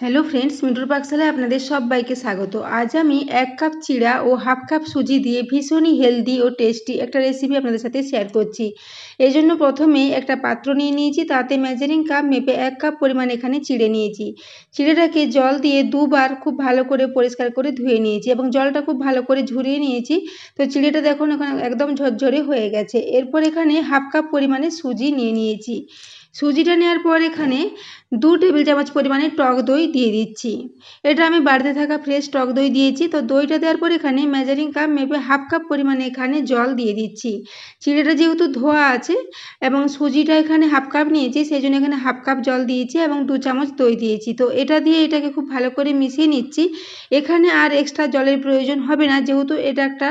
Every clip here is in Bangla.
হ্যালো ফ্রেন্ডস মিন্টুর পাকশালায় আপনাদের সবাইকে স্বাগত। আজ আমি এক কাপ চিড়া ও হাফ কাপ সুজি দিয়ে ভীষণই হেলদি ও টেস্টি একটা রেসিপি আপনাদের সাথে শেয়ার করছি। এই জন্য প্রথমে একটা পাত্র নিয়ে নিয়েছি, তাতে মেজারিং কাপ মেপে এক কাপ পরিমাণ এখানে চিড়ে নিয়েছি। চিড়েটাকে জল দিয়ে দুবার খুব ভালো করে পরিষ্কার করে ধুয়ে নিয়েছি এবং জলটা খুব ভালো করে ঝরিয়ে নিয়েছি। তো চিড়েটা দেখুন এখন একদম ঝরঝরে হয়ে গেছে। এরপর এখানে হাফ কাপ পরিমাণে সুজি নিয়ে নিয়েছি। সুজিটা নেওয়ার পর এখানে দু টেবিল চামচ পরিমাণে টক দই দিয়ে দিচ্ছি। এটা আমি বাড়িতে থাকা ফ্রেশ টক দই দিয়েছি, তো দইটা দেওয়ার পর এখানে মেজারিং কাপ মেপে হাফ কাপ পরিমাণে এখানে জল দিয়ে দিচ্ছি। চিড়েটা যেহেতু ধোয়া আছে এবং সুজিটা এখানে হাফ কাপ নিয়েছি সেই জন্য এখানে হাফ কাপ জল দিয়েছি এবং দু চামচ দই দিয়েছি। তো এটা দিয়ে এটাকে খুব ভালো করে মিশিয়ে নিচ্ছি। এখানে আর এক্সট্রা জলের প্রয়োজন হবে না, যেহেতু এটা একটা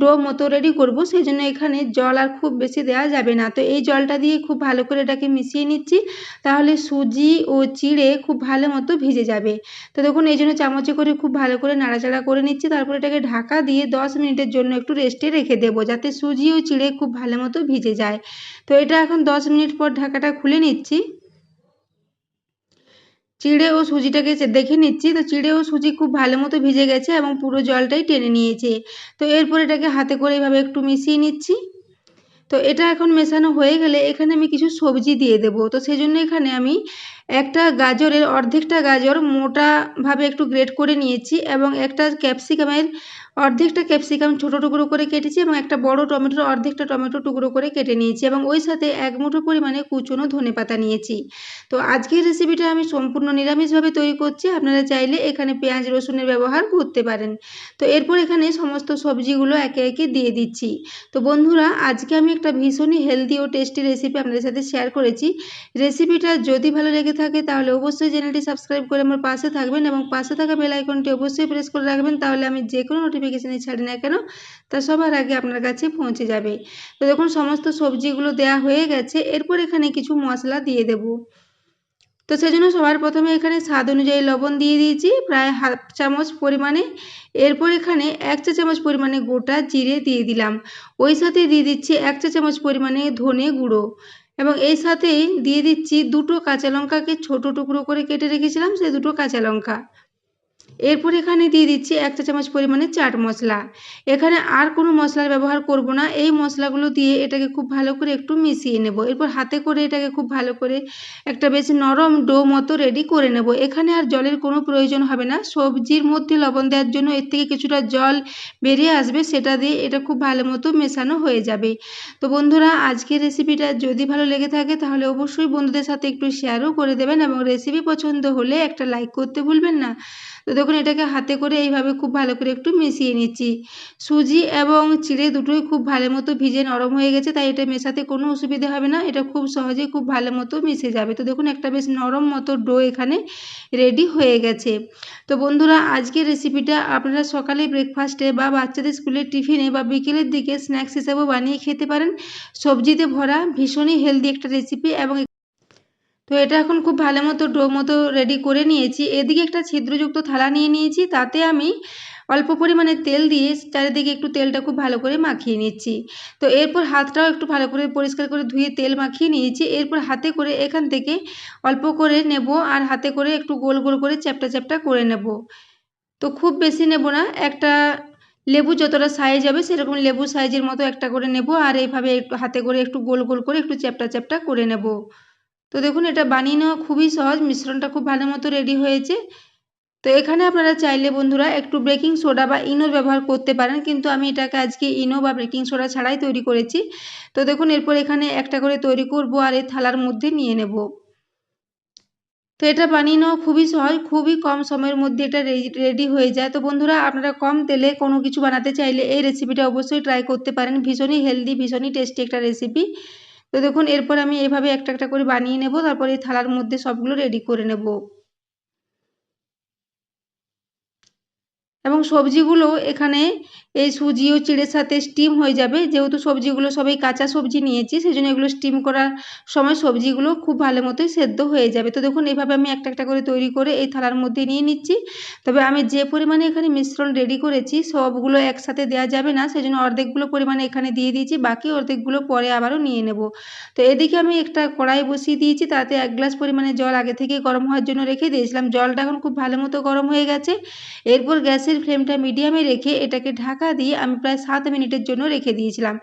ডো মতো রেডি করব সেই জন্য এখানে জল আর খুব বেশি দেওয়া যাবে না। তো এই জলটা দিয়ে খুব ভালো করে এটাকে মিশিয়ে নিচ্ছি। তাহলে সুজি ও চিড়ে খুব ভালো মতো ভিজে যাবে। তো দেখুন, এই জন্য চামচে করে খুব ভালো করে নাড়াচাড়া করে নিচ্ছি। তারপর এটাকে ঢাকা দিয়ে দশ মিনিটের জন্য একটু রেস্টে রেখে দেবো, যাতে সুজি ও চিড়ে খুব ভালো মতো ভিজে যায়। তো এটা এখন দশ মিনিট পর ঢাকাটা খুলে নিচ্ছি। চিড়ে ও সুজিটাকে দেখে নিচ্ছি। তো চিড়ে ও সুজি খুব ভালো মতো ভিজে গেছে এবং পুরো জলটাই টেনে নিয়েছে। তো এরপর এটাকে হাতে করে এইভাবে একটু মিশিয়ে নিচ্ছি। তো এটা এখন মেশানো হয়ে গেলে এখানে আমি কিছু সবজি দিয়ে দেবো। তো সেই জন্য এখানে আমি একটা গাজরের, অর্ধেকটা গাজর মোটাভাবে একটু গ্রেট করে নিয়েছি এবং একটা ক্যাপসিকামের অর্ধেকটা ক্যাপসিকাম ছোটো টুকরো করে কেটেছি এবং একটা বড় টমেটোর অর্ধেকটা টমেটো টুকরো করে কেটে নিয়েছি এবং ওই সাথে এক মুঠো পরিমাণে কুচনো ধনে পাতা নিয়েছি। তো আজকের রেসিপিটা আমি সম্পূর্ণ নিরামিষভাবে তৈরি করছি। আপনারা চাইলে এখানে পেঁয়াজ, রসুনের ব্যবহার করতে পারেন। তো এরপর এখানে সমস্ত সবজিগুলো একে একে দিয়ে দিচ্ছি। তো বন্ধুরা, আজকে আমি একটা ভীষণই হেলদি ও টেস্টি রেসিপি আপনাদের সাথে শেয়ার করেছি। রেসিপিটা যদি ভালো লেগে থাকে, তাহলে অবশ্যই চ্যানেলটি সাবস্ক্রাইব করে আমার পাশে থাকবেন এবং পাশে থাকা বেল আইকনটি অবশ্যই প্রেস করে রাখবেন, তাহলে আমি যে কোনো নোটিফিকেশানে ছাড়ি না কেন, তা সবার আগে আপনার কাছে পৌঁছে যাবে। তো দেখুন, সমস্ত সবজিগুলো দেয়া হয়ে গেছে, এরপর এখানে কিছু মশলা দিয়ে দেব। তো সেজন্য সবার প্রথমে এখানে স্বাদ অনুযায়ী লবণ দিয়ে দিয়েছি, প্রায় হাফ চামচ পরিমাণে। এরপর এখানে এক চা চামচ পরিমাণে গোটা জিরে দিয়ে দিলাম। ওই সাথে দিয়ে দিচ্ছি এক চা চামচ পরিমাণে ধনে গুঁড়ো। এবং এই সাথেই দিয়ে দিচ্ছি দুটো কাঁচা লঙ্কাকে ছোটো টুকরো করে কেটে রেখেছিলাম, সেই দুটো কাঁচা লঙ্কা। এরপর এখানে দিয়ে দিচ্ছি এক চা চামচ পরিমাণে চাট মশলা। এখানে আর কোনো মশলার ব্যবহার করব না। এই মশলাগুলো দিয়ে এটাকে খুব ভালো করে একটু মিশিয়ে নেব। এরপর হাতে করে এটাকে খুব ভালো করে একটা বেশ নরম ডো মতো রেডি করে নেব। এখানে আর জলের কোনো প্রয়োজন হবে না। সবজির মধ্যে লবণ দেওয়ার জন্য এর থেকে কিছুটা জল বেরিয়ে আসবে, সেটা দিয়ে এটা খুব ভালো মতো মেশানো হয়ে যাবে। তো বন্ধুরা, আজকের রেসিপিটা যদি ভালো লেগে থাকে, তাহলে অবশ্যই বন্ধুদের সাথে একটু শেয়ারও করে দেবেন এবং রেসিপি পছন্দ হলে একটা লাইক করতে ভুলবেন না। তো দেখুন এটাকে হাতে করে এইভাবে খুব ভালো করে একটু মিশিয়ে নিচ্ছি। সুজি এবং চিড়ে দুটোই খুব ভালো মতো ভিজে নরম হয়ে গেছে, তাই এটা মেশাতে কোনো অসুবিধা হবে না। এটা খুব সহজেই খুব ভালো মতো মিশে যাবে। তো দেখুন একটা বেশ নরম মতো ডো এখানে রেডি হয়ে গেছে। তো বন্ধুরা, আজকের রেসিপিটা আপনারা সকালে ব্রেকফাস্টে বা বাচ্চাদের স্কুলের টিফিনে বা বিকেলের দিকে স্ন্যাক্স হিসাবেও বানিয়ে খেতে পারেন। সবজিতে ভরা ভীষণই হেলদি একটা রেসিপি এবং তো এটা এখন খুব ভালো মতো ডো মতো রেডি করে নিয়েছি। এদিকে একটা ছিদ্রযুক্ত থালা নিয়ে নিয়েছি, তাতে আমি অল্প পরিমাণে তেল দিয়ে চারিদিকে একটু তেলটা খুব ভালো করে মাখিয়ে নিচ্ছি। তো এরপর হাতটাও একটু ভালো করে পরিষ্কার করে ধুয়ে তেল মাখিয়ে নিয়েছি। এরপর হাতে করে এখান থেকে অল্প করে নেব আর হাতে করে একটু গোল গোল করে চ্যাপটা চ্যাপটা করে নেব। তো খুব বেশি নেব না, একটা লেবু যতটা সাইজ হবে সেরকম লেবু সাইজের মতো একটা করে নেব আর এইভাবে একটু হাতে করে একটু গোল গোল করে একটু চ্যাপটা চ্যাপটা করে নেব। তো দেখুন, এটা বানিয়ে নেওয়া খুবই সহজ। মিশ্রণটা খুব ভালো মতো রেডি হয়েছে। তো এখানে আপনারা চাইলে বন্ধুরা একটু বেকিং সোডা বা ইনোর ব্যবহার করতে পারেন। কিন্তু আমি এটাকে আজকে ইনো বা বেকিং সোডা ছাড়াই তৈরি করেছি। তো দেখুন, এরপর এখানে একটা করে তৈরি করব আর এই থালার মধ্যে নিয়ে নেব। তো এটা বানিয়ে নেওয়া খুবই সহজ, খুবই কম সময়ের মধ্যে এটা রেডি হয়ে যায়। তো বন্ধুরা, আপনারা কম তেলে কোনো কিছু বানাতে চাইলে এই রেসিপিটা অবশ্যই ট্রাই করতে পারেন। ভীষণই হেলদি ভীষণই টেস্টি একটা রেসিপি তো দেখুন, এরপর আমি এভাবে একটা একটা করে বানিয়ে নেব, তারপর এই থালার মধ্যে সবগুলো রেডি করে নেব। এবং সবজিগুলো এখানে এই সুজি ও চিড়ের সাথে স্টিম হয়ে যাবে। যেহেতু সবজিগুলো সবাই কাঁচা সবজি নিয়েছি সেই জন্য এগুলো স্টিম করার সময় সবজিগুলো খুব ভালো মতোই সেদ্ধ হয়ে যাবে। তো দেখুন এইভাবে আমি একটা একটা করে তৈরি করে এই থালার মধ্যে নিয়ে নিচ্ছি। তবে আমি যে পরিমাণে এখানে মিশ্রণ রেডি করেছি, সবগুলো একসাথে দেওয়া যাবে না। সেই জন্য অর্ধেকগুলো পরিমাণে এখানে দিয়ে দিয়েছি, বাকি অর্ধেকগুলো পরে আবারও নিয়ে নেব। তো এদিকে আমি একটা কড়াই বসিয়ে দিয়েছি, তাতে এক গ্লাস পরিমাণে জল আগে থেকে গরম হওয়ার জন্য রেখে দিয়েছিলাম। জলটা এখন খুব ভালো মতো গরম হয়ে গেছে। এরপর গ্যাসের ফ্লেমটা মিডিয়ামে রেখে এটাকে ঢাকা দিয়ে আমি প্রায় সাত মিনিটের জন্য রেখে দিয়েছিলাম।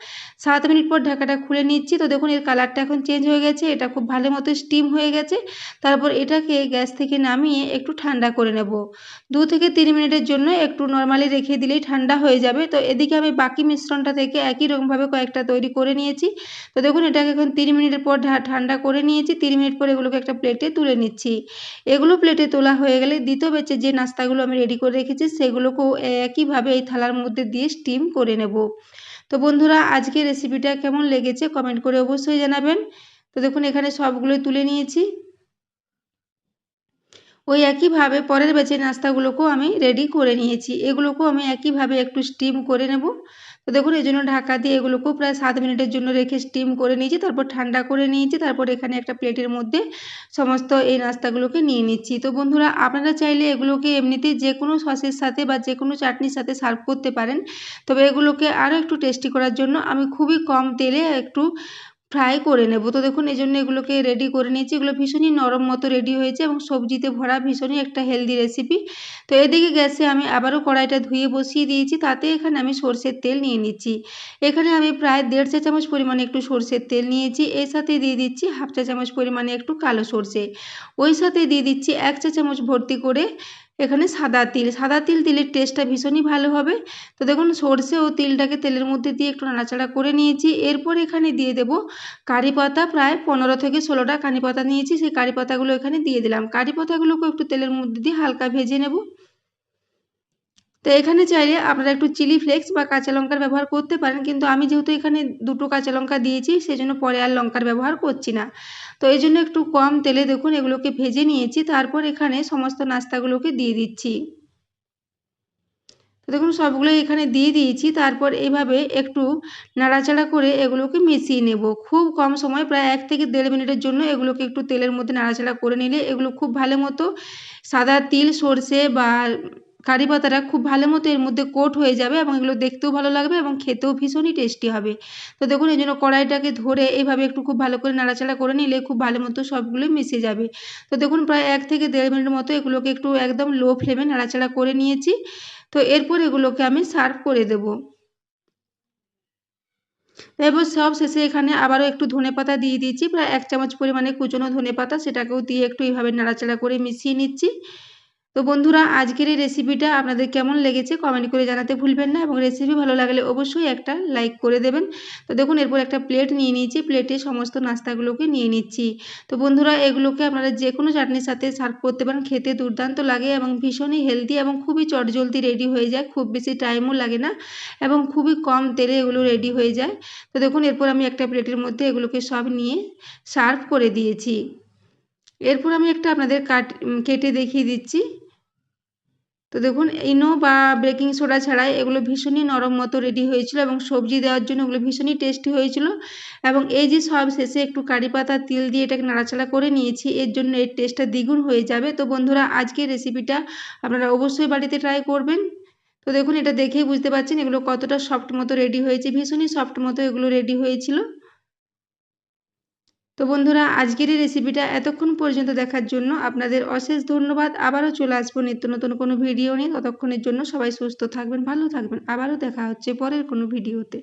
সাত মিনিট পর ঢাকাটা খুলে নিচ্ছি। তো দেখুন, এর কালারটা এখন চেঞ্জ হয়ে গেছে। এটা খুব ভালো মতো স্টিম হয়ে গেছে। তারপর এটাকে গ্যাস থেকে নামিয়ে একটু ঠান্ডা করে নেব। দু থেকে তিন মিনিটের জন্য একটু নর্মালি রেখে দিলেই ঠান্ডা হয়ে যাবে। তো এদিকে আমি বাকি মিশ্রণটা থেকে একই রকমভাবে কয়েকটা তৈরি করে নিয়েছি। তো দেখুন, এটাকে এখন তিন মিনিটের পর ঠান্ডা করে নিয়েছি। তিন মিনিট পর এগুলোকে একটা প্লেটে তুলে নিচ্ছি। এগুলো প্লেটে তোলা হয়ে গেলে দ্বিতীয় বেচে যে নাস্তাগুলো আমি রেডি করে রেখেছি সেগুলোকেও একইভাবে এই থালার মধ্যে দিয়ে স্টিম করে নেব? তো বন্ধুরা আজকে রেসিপিটা কেমন লেগেছে? কমেন্ট করে অবশ্যই জানাবেন। তো দেখুন, এখানে সবগুলোই তুলে নিয়েছি। ওই একইভাবে পরের ব্যাচের নাস্তাগুলোকেও আমি রেডি করে নিয়েছি। এগুলোকেও আমি একইভাবে একটু স্টিম করে নেব। তো দেখুন, এই জন্য ঢাকা দিয়ে এগুলোকেও প্রায় সাত মিনিটের জন্য রেখে স্টিম করে নিয়েছি, তারপর ঠান্ডা করে নিয়েছি, তারপর এখানে একটা প্লেটের মধ্যে সমস্ত এই নাস্তাগুলোকে নিয়ে নিচ্ছি। তো বন্ধুরা, আপনারা চাইলে এগুলোকে এমনিতেই যে কোনো সসের সাথে বা যে কোনো চাটনির সাথে সার্ভ করতে পারেন। তবে এগুলোকে আরও একটু টেস্টি করার জন্য আমি খুবই কম তেলে একটু ফ্রাই করে নেব। তো দেখুন, এই জন্য এগুলোকে রেডি করে নিয়েছি। এগুলো ভীষণই নরম মতো রেডি হয়েছে এবং সবজিতে ভরা ভীষণই একটা হেলদি রেসিপি তো এদিকে গ্যাসে আমি আবারও কড়াইটা ধুয়ে বসিয়ে দিয়েছি। তাতে এখানে আমি সর্ষের তেল নিয়ে নিচ্ছি। এখানে আমি প্রায় দেড় চা চামচ পরিমাণে একটু সর্ষের তেল নিয়েছি। এর সাথে দিয়ে দিচ্ছি হাফ চা চামচ পরিমাণে একটু কালো সর্ষে। ওই সাথে দিয়ে দিচ্ছি এক চা চামচ ভর্তি করে এখানে সাদা তিল সাদা তিল তিলের টেস্টটা ভীষণই ভালো হবে। তো দেখুন, সর্ষে ও তিলটাকে তেলের মধ্যে দিয়ে একটু নাড়াচাড়া করে নিয়েছি। এরপর এখানে দিয়ে দেব কারি পাতা, প্রায় পনেরো থেকে ষোলোটা কারি পাতা নিয়েছি। সেই কারি পাতাগুলো এখানে দিয়ে দিলাম। কারি পাতাগুলোকে একটু তেলের মধ্যে দিয়ে হালকা ভেজে নেব। তো এখানে চাইলে আপনারা একটু চিলি ফ্লেক্স বা কাঁচা লঙ্কার ব্যবহার করতে পারেন, কিন্তু আমি যেহেতু এখানে দুটো কাঁচা লঙ্কা দিয়েছি সেই জন্য পরে আর লঙ্কার ব্যবহার করছি না। তো এই জন্য একটু কম তেলে দেখুন এগুলোকে ভেজে নিয়েছি, তারপর এখানে সমস্ত নাস্তাগুলোকে দিয়ে দিচ্ছি। তো দেখুন সবগুলো এখানে দিয়ে দিয়েছি, তারপর এইভাবে একটু নাড়াচাড়া করে এগুলোকে মিশিয়ে নেব। খুব কম সময়, প্রায় এক থেকে দেড় মিনিটের জন্য এগুলোকে একটু তেলের মধ্যে নাড়াচাড়া করে নিলে এগুলো খুব ভালো মতো সাদা তিল, সর্ষে বা কারি পাতাটা খুব ভালো মতো এর মধ্যে কোট হয়ে যাবে এবং এগুলো দেখতেও ভালো লাগবে এবং খেতেও ভীষণই টেস্টি হবে। তো দেখুন, এই জন্য কড়াইটাকে ধরে এইভাবে একটু খুব ভালো করে নাড়াচাড়া করে নিলে খুব ভালো মতো সবগুলোই মিশে যাবে। তো দেখুন, প্রায় এক থেকে দেড় মিনিট মতো এগুলোকে একটু একদম লো ফ্লেমে নাড়াচাড়া করে নিয়েছি। তো এরপর এগুলোকে আমি সার্ভ করে দেবো। এবার সব শেষে এখানে আবারও একটু ধনে পাতা দিয়ে দিয়েছি। প্রায় এক চামচ পরিমাণে কুচনো ধনে পাতা, সেটাকেও দিয়ে একটু এইভাবে নাড়াচাড়া করে মিশিয়ে নিচ্ছি। তো বন্ধুরা, আজকের এই রেসিপিটা আপনাদের কেমন লেগেছে কমেন্ট করে জানাতে ভুলবেন না এবং রেসিপি ভালো লাগলে অবশ্যই একটা লাইক করে দেবেন। তো দেখুন, এরপর একটা প্লেট নিয়ে নিয়েছি প্লেটে সমস্ত নাস্তাগুলোকে নিয়ে নিচ্ছি। তো বন্ধুরা, এগুলোকে আপনারা যে কোনো চাটনির সাথে সার্ভ করতে পারেন, খেতে দুর্দান্ত লাগে এবং ভীষণই হেলদি এবং খুবই চটজলদি রেডি হয়ে যায়, খুব বেশি টাইমও লাগে না এবং খুবই কম তেলে এগুলো রেডি হয়ে যায়। তো দেখুন, এরপর আমি একটা প্লেটের মধ্যে এগুলোকে সব নিয়ে সার্ভ করে দিয়েছি। এরপর আমি একটা আপনাদের কাট কেটে দেখিয়ে দিচ্ছি। তো দেখুন, ইনো বা বেকিং সোডা ছাড়াই এগুলো ভীষণই নরম মতো রেডি হয়েছিল এবং সবজি দেওয়ার জন্য এগুলো ভীষণই টেস্টি হয়েছিল এবং এই যে সব শেষে একটু কারি পাতা তিল দিয়ে এটাকে নাড়াচাড়া করে নিয়েছি, এর জন্য এর টেস্টটা দ্বিগুণ হয়ে যাবে। তো বন্ধুরা, আজকের রেসিপিটা আপনারা অবশ্যই বাড়িতে ট্রাই করবেন। তো দেখুন, এটা দেখেই বুঝতে পারছেন এগুলো কতটা সফট মতো রেডি হয়েছে, ভীষণই সফট মতো এগুলো রেডি হয়েছিল। তো বন্ধুরা, আজকের এই রেসিপিটা এতক্ষণ পর্যন্ত দেখার জন্য আপনাদের অশেষ ধন্যবাদ। আবারও চলে আসব নিত্য নতুন কোনো ভিডিও নিয়ে। ততক্ষণের জন্য সবাই সুস্থ থাকবেন, ভালো থাকবেন। আবারও দেখা হচ্ছে পরের কোনো ভিডিওতে